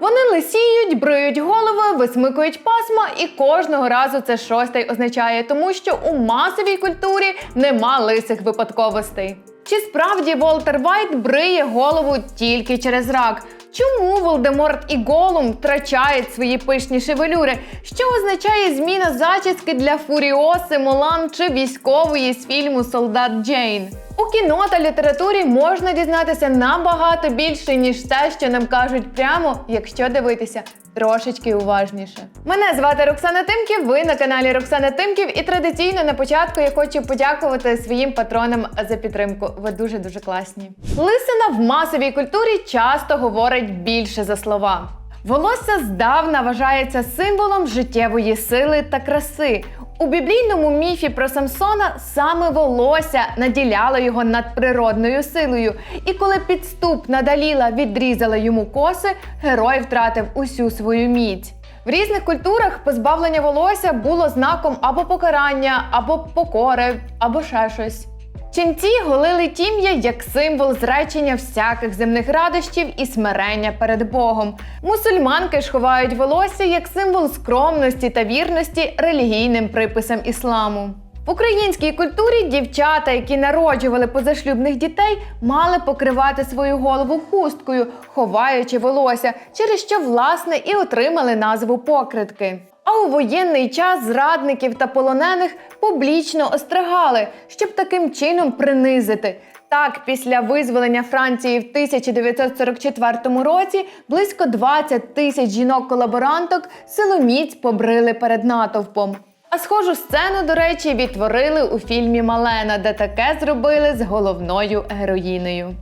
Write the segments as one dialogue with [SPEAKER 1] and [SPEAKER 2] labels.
[SPEAKER 1] Вони лисіють, бриють голови, висмикують пасма, і кожного разу це щось та й означає, тому що у масовій культурі нема лисих випадковостей. Чи справді Волтер Вайт бриє голову тільки через рак? Чому Волдеморт і Голум втрачають свої пишні шевелюри? Що означає зміна зачіски для Фуріоси, Молан чи військової з фільму Солдат Джейн? У кіно та літературі можна дізнатися набагато більше, ніж те, що нам кажуть прямо, якщо дивитися трошечки уважніше. Мене звати Роксана Тимків. Ви на каналі Роксана Тимків. І традиційно на початку я хочу подякувати своїм патронам за підтримку. Ви дуже дуже класні. Лисина в масовій культурі часто говорить більше за слова. Волосся здавна вважається символом життєвої сили та краси. У біблійному міфі про Самсона саме волосся наділяло його надприродною силою. І коли підступна Даліла відрізала йому коси, герой втратив усю свою міць. В різних культурах позбавлення волосся було знаком або покарання, або покори, або ще щось. Ченці голили тім'я як символ зречення всяких земних радощів і смирення перед Богом. Мусульманки ж ховають волосся як символ скромності та вірності релігійним приписам ісламу. В українській культурі дівчата, які народжували позашлюбних дітей, мали покривати свою голову хусткою, ховаючи волосся, через що власне і отримали назву покритки. А у воєнний час зрадників та полонених публічно остригали, щоб таким чином принизити. Так, після визволення Франції в 1944 році близько 20 тисяч жінок-колаборанток силоміць побрили перед натовпом. А схожу сцену, до речі, відтворили у фільмі Малена, де таке зробили з головною героїнею.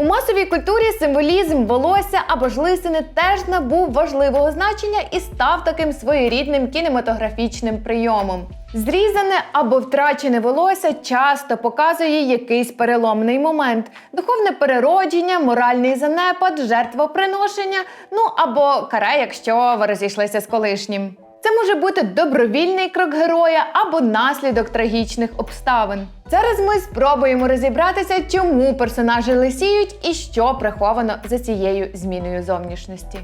[SPEAKER 1] У масовій культурі символізм волосся або ж лисини теж набув важливого значення і став таким своєрідним кінематографічним прийомом. Зрізане або втрачене волосся часто показує якийсь переломний момент: духовне переродження, моральний занепад, жертвоприношення, ну або каре, якщо ви розійшлися з колишнім. Це може бути добровільний крок героя або наслідок трагічних обставин. Зараз ми спробуємо розібратися, чому персонажі лисіють і що приховано за цією зміною зовнішності.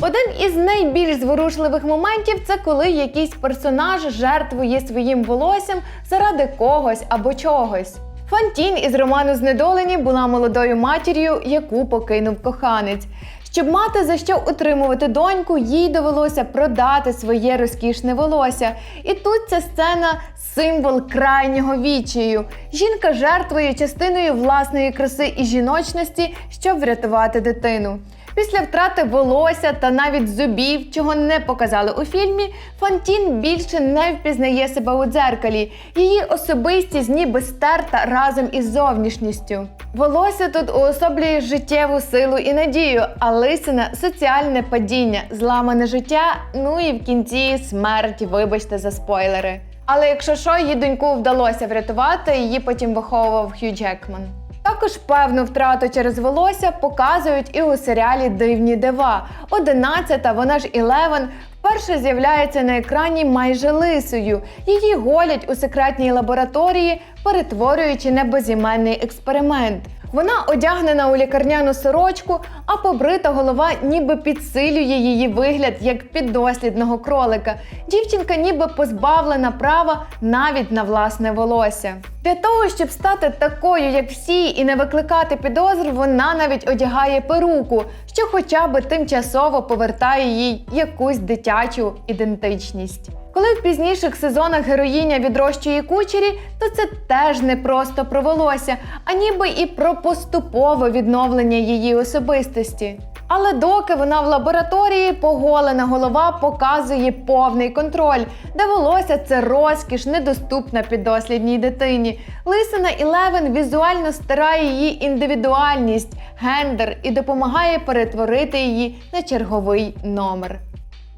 [SPEAKER 1] Один із найбільш зворушливих моментів це коли якийсь персонаж жертвує своїм волоссям заради когось або чогось. Фантін із роману Знедолені була молодою матір'ю, яку покинув коханець. Щоб мати за що утримувати доньку, їй довелося продати своє розкішне волосся. І тут ця сцена символ крайнього вічію. Жінка жертвує частиною власної краси і жіночності, щоб врятувати дитину. Після втрати волосся та навіть зубів, чого не показали у фільмі, Фантін більше не впізнає себе у дзеркалі. Її особистість ніби стерта разом із зовнішністю. Волосся тут уособлює життєву силу і надію, а лисина соціальне падіння, зламане життя, ну і в кінці смерть, вибачте за спойлери. Але якщо що, її доньку вдалося врятувати, її потім виховував Хью Джекман. Також певну втрату через волосся показують і у серіалі Дивні дива. Одинадцята, вона ж Ілевен, вперше з'являється на екрані майже лисою. Її голять у секретній лабораторії, перетворюючи на безіменний експеримент. Вона одягнена у лікарняну сорочку, а побрита голова ніби підсилює її вигляд як піддослідного кролика. Дівчинка ніби позбавлена права навіть на власне волосся. Для того, щоб стати такою, як всі, і не викликати підозр, вона навіть одягає перуку, що хоча б тимчасово повертає їй якусь дитячу ідентичність. Коли в пізніших сезонах героїня відрощує кучері, то це теж не просто про волосся, а ніби і про поступове відновлення її особистості. Але доки вона в лабораторії, поголена голова показує повний контроль, де волосся це розкіш, недоступна піддослідній дитині. Лисина Ілевен візуально стирає її індивідуальність, гендер і допомагає перетворити її на черговий номер.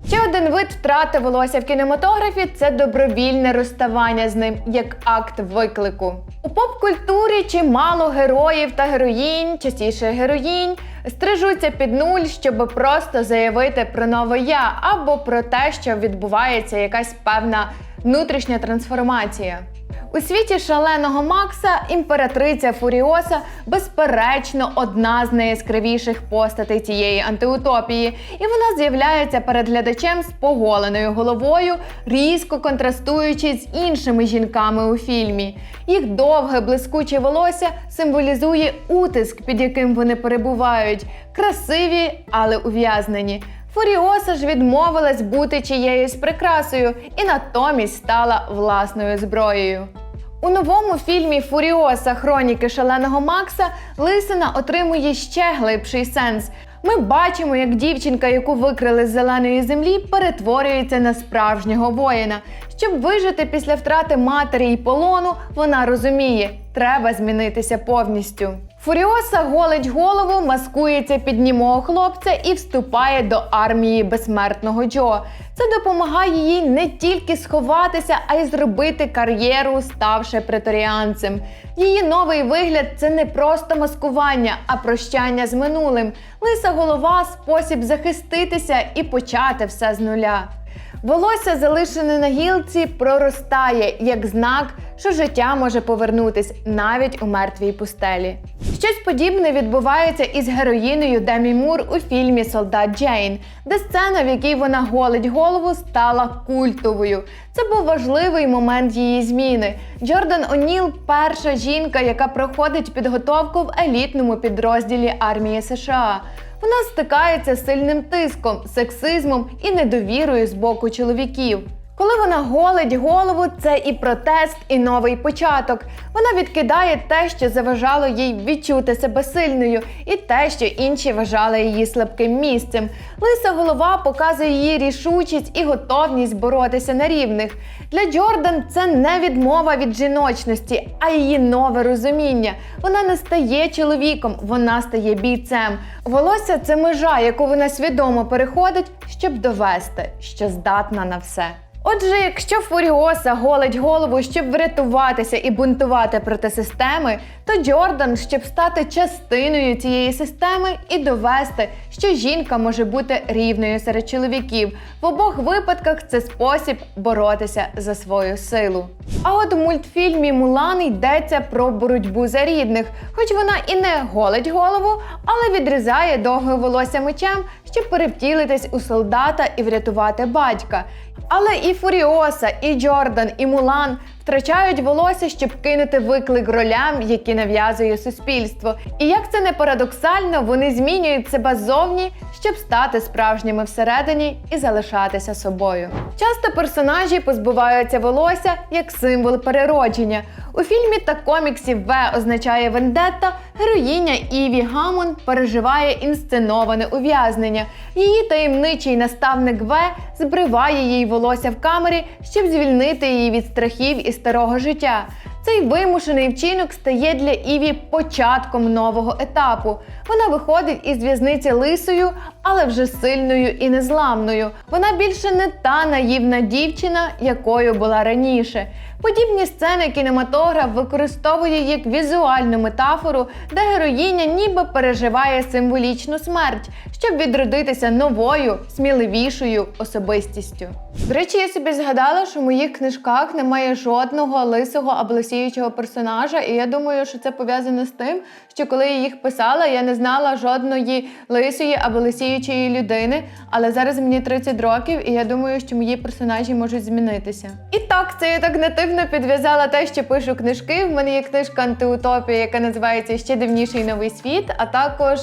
[SPEAKER 1] Ще один вид втрати волосся в кінематографі це добровільне розставання з ним як акт виклику. У поп-культурі чимало героїв та героїнь, частіше героїнь, стрижуться під нуль, щоб просто заявити про нове я або про те, що відбувається якась певна внутрішня трансформація. У світі шаленого Макса імператриця Фуріоса безперечно одна з найяскравіших постатей цієї антиутопії, і вона з'являється перед глядачем з поголеною головою, різко контрастуючи з іншими жінками у фільмі. Їх довге блискуче волосся символізує утиск, під яким вони перебувають, красиві, але ув'язнені. Фуріоса ж відмовилась бути чиєюсь прикрасою і натомість стала власною зброєю. У новому фільмі Фуріоса Хроніки шаленого Макса Лисина отримує ще глибший сенс. Ми бачимо, як дівчинка, яку викрили з зеленої землі, перетворюється на справжнього воїна. Щоб вижити після втрати матері і полону, вона розуміє, треба змінитися повністю. Фуріоса голить голову, маскується під німого хлопця і вступає до армії безсмертного Джо. Це допомагає їй не тільки сховатися, а й зробити кар'єру, ставши преторіанцем. Її новий вигляд це не просто маскування, а прощання з минулим. Лиса голова спосіб захиститися і почати все з нуля. Волосся, залишене на гілці, проростає як знак, що життя може повернутись навіть у мертвій пустелі. Щось подібне відбувається із героїнею Демі Мур у фільмі Солдат Джейн, де сцена, в якій вона голить голову, стала культовою. Це був важливий момент її зміни. Джордан О'Ніл перша жінка, яка проходить підготовку в елітному підрозділі армії США. Вона стикається з сильним тиском, сексизмом і недовірою з боку чоловіків. Коли вона голить голову, це і протест, і новий початок. Вона відкидає те, що заважало їй відчути себе сильною, і те, що інші вважали її слабким місцем. Лиса голова показує її рішучість і готовність боротися на рівних. Для Джордан це не відмова від жіночності, а її нове розуміння. Вона не стає чоловіком, вона стає бійцем. Волосся це межа, яку вона свідомо переходить, щоб довести, що здатна на все. Отже, якщо Фуріоса голить голову, щоб врятуватися і бунтувати проти системи, то Джордан, щоб стати частиною цієї системи і довести, що жінка може бути рівною серед чоловіків. В обох випадках це спосіб боротися за свою силу. А от у мультфільмі Мулан йдеться про боротьбу за рідних, хоч вона і не голить голову, але відрізає довге волосся мечем, щоб перевтілитись у солдата і врятувати батька. Але і Фуріоса, і Джордан, і Мулан втрачають волосся, щоб кинути виклик ролям, які нав'язує суспільство. І як це не парадоксально, вони змінюють себе ззовні, щоб стати справжніми всередині і залишатися собою. Часто персонажі позбуваються волосся як символ переродження. У фільмі та коміксі В означає вендетта, героїня Іві Гамон переживає інсценоване ув'язнення. Її таємничий наставник В збриває їй волосся в камері, щоб звільнити її від страхів і старого життя. Цей вимушений вчинок стає для Іві початком нового етапу. Вона виходить із в'язниці лисою, але вже сильною і незламною. Вона більше не та наївна дівчина, якою була раніше. Подібні сцени кінематограф використовує як візуальну метафору, де героїня ніби переживає символічну смерть, щоб відродитися новою, сміливішою особистістю. До речі, я собі згадала, що в моїх книжках немає жодного лисого або лисіючого персонажа, і я думаю, що це пов'язано з тим, що коли я їх писала, я не знала жодної лисої або лисіючої людини. Але зараз мені 30 років, і я думаю, що мої персонажі можуть змінитися. І так, це я так нативно підв'язала те, що пишу книжки. В мене є книжка антиутопія, яка називається Ще дивніший новий світ, а також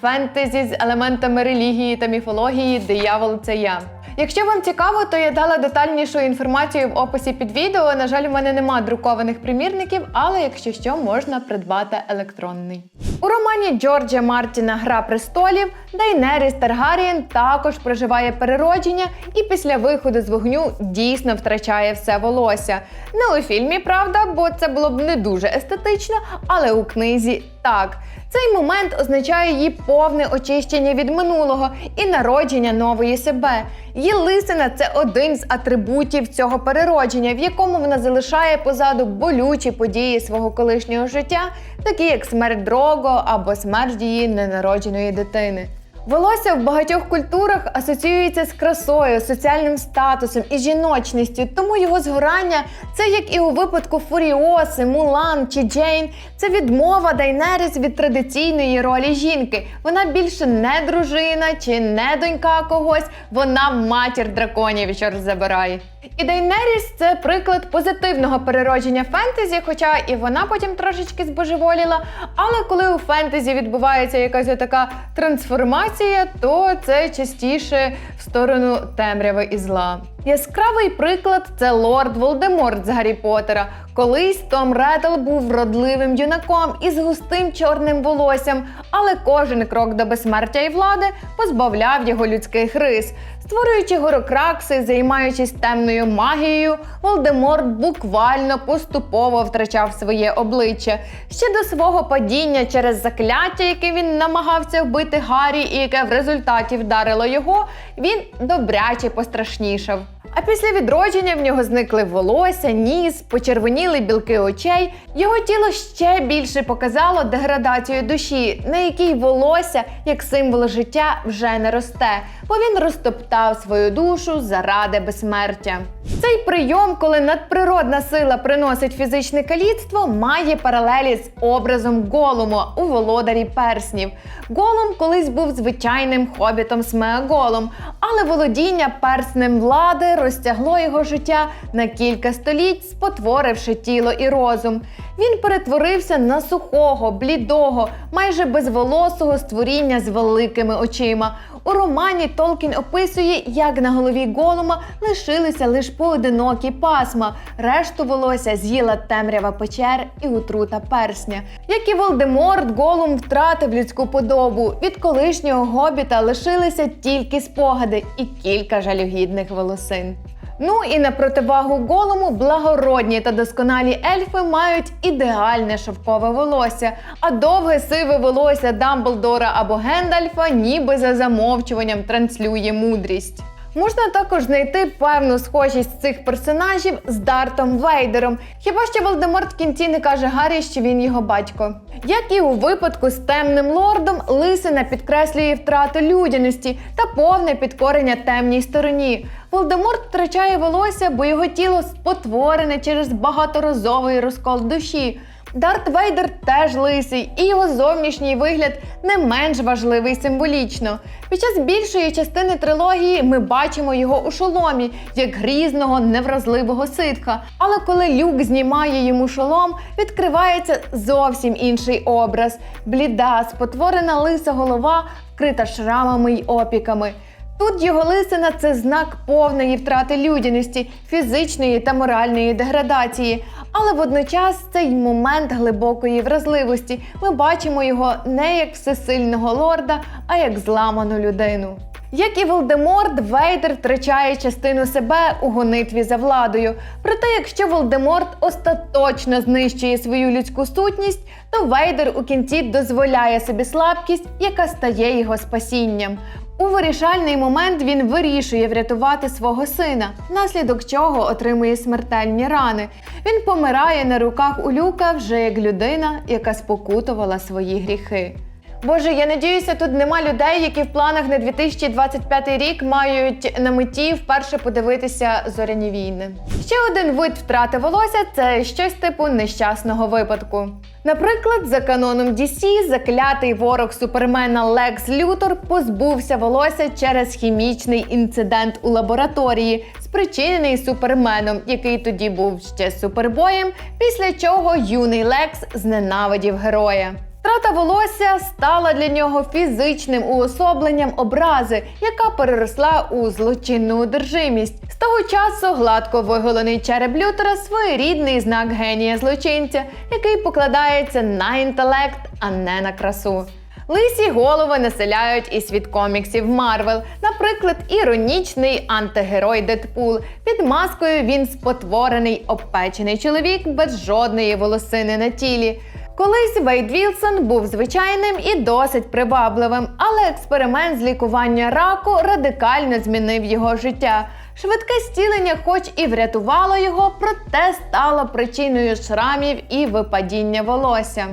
[SPEAKER 1] фентезі з елементами релігії та міфології Диявол це я. Якщо вам цікаво, то я дала детальнішу інформацію в описі під відео. На жаль, в мене нема друкованих примірників, але якщо що, можна придбати електронний. У романі Джорджа Мартіна Гра престолів Дайнеріс Таргарієн також проживає переродження і після виходу з вогню дійсно втрачає все волосся. Не у фільмі, правда, бо це було б не дуже естетично, але у книзі так. Цей момент означає її повне очищення від минулого і народження нової себе. Її лисина це один з атрибутів цього переродження, в якому вона залишає позаду болючі події свого колишнього життя, такі як смерть Дрого або смерть її ненародженої дитини. Волосся в багатьох культурах асоціюється з красою, соціальним статусом і жіночністю, тому його згорання це як і у випадку Фуріоси, Мулан чи Джейн. Це відмова Дайнеріс від традиційної ролі жінки. Вона більше не дружина чи не донька когось, вона матір драконів, чорт забирай. І Дейнеріс це приклад позитивного переродження фентезі, хоча і вона потім трошечки збожеволіла. Але коли у фентезі відбувається якась така трансформація, то це частіше в сторону темряви і зла. Яскравий приклад це лорд Волдеморт з Гаррі Поттера. Колись Том Реддл був вродливим юнаком із густим чорним волоссям, але кожен крок до безсмертя і влади позбавляв його людських рис. Створюючи горокракси, займаючись темною магією, Волдеморт буквально поступово втрачав своє обличчя. Ще до свого падіння через закляття, яке він намагався вбити Гаррі, і яке в результаті вдарило його, він добряче пострашнішав. А після відродження в нього зникли волосся, ніс, почервоніли білки очей. Його тіло ще більше показало деградацію душі, на якій волосся, як символ життя, вже не росте, бо він розтоптав свою душу заради безсмертя. Цей прийом, коли надприродна сила приносить фізичне каліцтво, має паралелі з образом Голума у володарі перснів. Голум колись був звичайним хобітом Смеаголом, але володіння перснем влади розтягло його життя на кілька століть, спотворивши тіло і розум. Він перетворився на сухого, блідого, майже безволосого створіння з великими очима. У романі Толкін описує, як на голові голума лишилися лише поодинокі пасма, решту волосся з'їла темрява печер і утрута персня. Як і Волдеморт, голум втратив людську подобу. Від колишнього гобіта лишилися тільки спогади і кілька жалюгідних волосин. Ну і на противагу голому благородні та досконалі ельфи мають ідеальне шовкове волосся, а довге сиве волосся Дамблдора або Гендальфа ніби за замовчуванням транслює мудрість. Можна також знайти певну схожість цих персонажів з Дартом Вейдером. Хіба що Волдеморт в кінці не каже Гаррі, що він його батько. Як і у випадку з темним лордом, лисина підкреслює втрату людяності та повне підкорення темній стороні. Волдеморт втрачає волосся, бо його тіло спотворене через багаторазовий розкол душі. Дарт Вейдер теж лисий, і його зовнішній вигляд не менш важливий символічно. Під час більшої частини трилогії ми бачимо його у шоломі, як грізного, невразливого ситха. Але коли люк знімає йому шолом, відкривається зовсім інший образ: бліда, спотворена лиса голова, вкрита шрамами й опіками. Тут його лисина це знак повної втрати людяності, фізичної та моральної деградації. Але водночас цей момент глибокої вразливості ми бачимо його не як всесильного лорда, а як зламану людину. Як і Волдеморт, Вейдер втрачає частину себе у гонитві за владою. Проте, якщо Волдеморт остаточно знищує свою людську сутність, то Вейдер у кінці дозволяє собі слабкість, яка стає його спасінням. У вирішальний момент він вирішує врятувати свого сина, внаслідок чого отримує смертельні рани. Він помирає на руках у люка вже як людина, яка спокутувала свої гріхи. Боже, я надіюся, тут нема людей, які в планах на 2025 рік мають на меті вперше подивитися зоряні війни. Ще один вид втрати волосся це щось типу нещасного випадку. Наприклад, за каноном DC заклятий ворог супермена Лекс Лютор позбувся волосся через хімічний інцидент у лабораторії, спричинений суперменом, який тоді був ще супербоєм, після чого юний Лекс зненавидів героя. Втрата волосся стала для нього фізичним уособленням образи, яка переросла у злочинну одержимість. З того часу гладко виголений череп Лютера своєрідний знак генія злочинця, який покладається на інтелект, а не на красу. Лисі голови населяють і світ коміксів Марвел. Наприклад, іронічний антигерой Дедпул. Під маскою він спотворений обпечений чоловік без жодної волосини на тілі. Колись Вейд Вілсон був звичайним і досить привабливим, але експеримент з лікування раку радикально змінив його життя. Швидке стілення, хоч і врятувало його, проте стало причиною шрамів і випадіння волосся.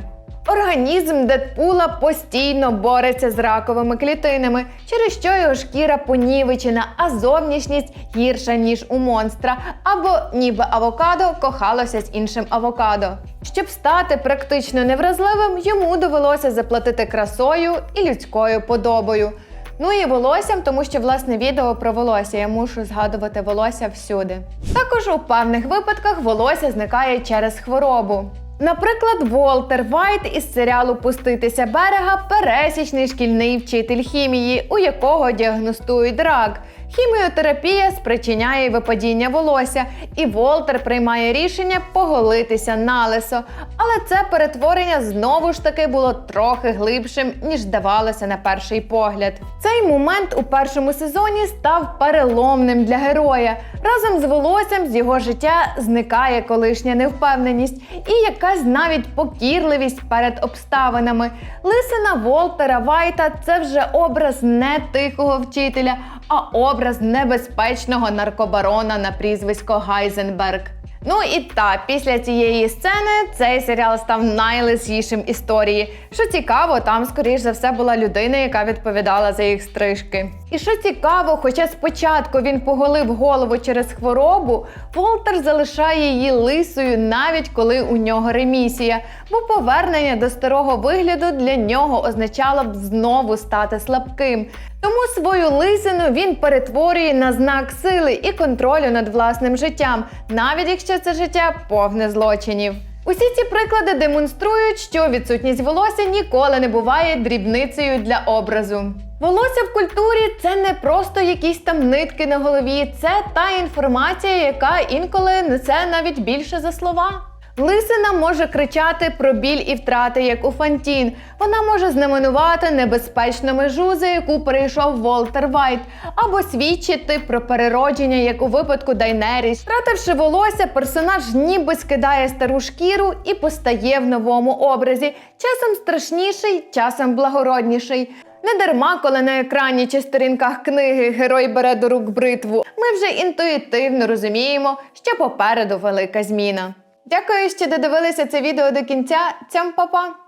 [SPEAKER 1] Організм Дедпула постійно бореться з раковими клітинами, через що його шкіра понівечена, а зовнішність гірша, ніж у монстра, або ніби авокадо кохалося з іншим авокадо. Щоб стати практично невразливим, йому довелося заплатити красою і людською подобою. Ну і волоссям, тому що власне відео про волосся я мушу згадувати волосся всюди. Також у певних випадках волосся зникає через хворобу. Наприклад, Волтер Вайт із серіалу Пуститися берега пересічний шкільний вчитель хімії, у якого діагностують рак. Хіміотерапія спричиняє випадіння волосся, і Волтер приймає рішення поголитися на лисо. Але це перетворення знову ж таки було трохи глибшим, ніж здавалося на перший погляд. Цей момент у першому сезоні став переломним для героя. Разом з волоссям з його життя зникає колишня невпевненість і якась навіть покірливість перед обставинами. Лисина Волтера Вайта це вже образ не тихого вчителя, а образ небезпечного наркобарона на прізвисько Гайзенберг. Ну і та після цієї сцени цей серіал став найлисішим історії. Що цікаво, там, скоріш за все, була людина, яка відповідала за їх стрижки. І що цікаво, хоча спочатку він поголив голову через хворобу, Волтер залишає її лисою, навіть коли у нього ремісія, бо повернення до старого вигляду для нього означало б знову стати слабким. Тому свою лисину він перетворює на знак сили і контролю над власним життям, навіть якщо це життя повне злочинів. Усі ці приклади демонструють, що відсутність волосся ніколи не буває дрібницею для образу. Волосся в культурі це не просто якісь там нитки на голові, це та інформація, яка інколи несе навіть більше за слова. Лисина може кричати про біль і втрати, як у Фантін. Вона може знаменувати небезпечну межу, за яку перейшов Волтер Вайт, або свідчити про переродження, як у випадку Дайнеріс. Втративши волосся, персонаж ніби скидає стару шкіру і постає в новому образі, часом страшніший, часом благородніший. Не дарма, коли на екрані чи сторінках книги герой бере до рук бритву, ми вже інтуїтивно розуміємо, що попереду велика зміна. Дякую, що додивилися це відео до кінця. Цям па-па!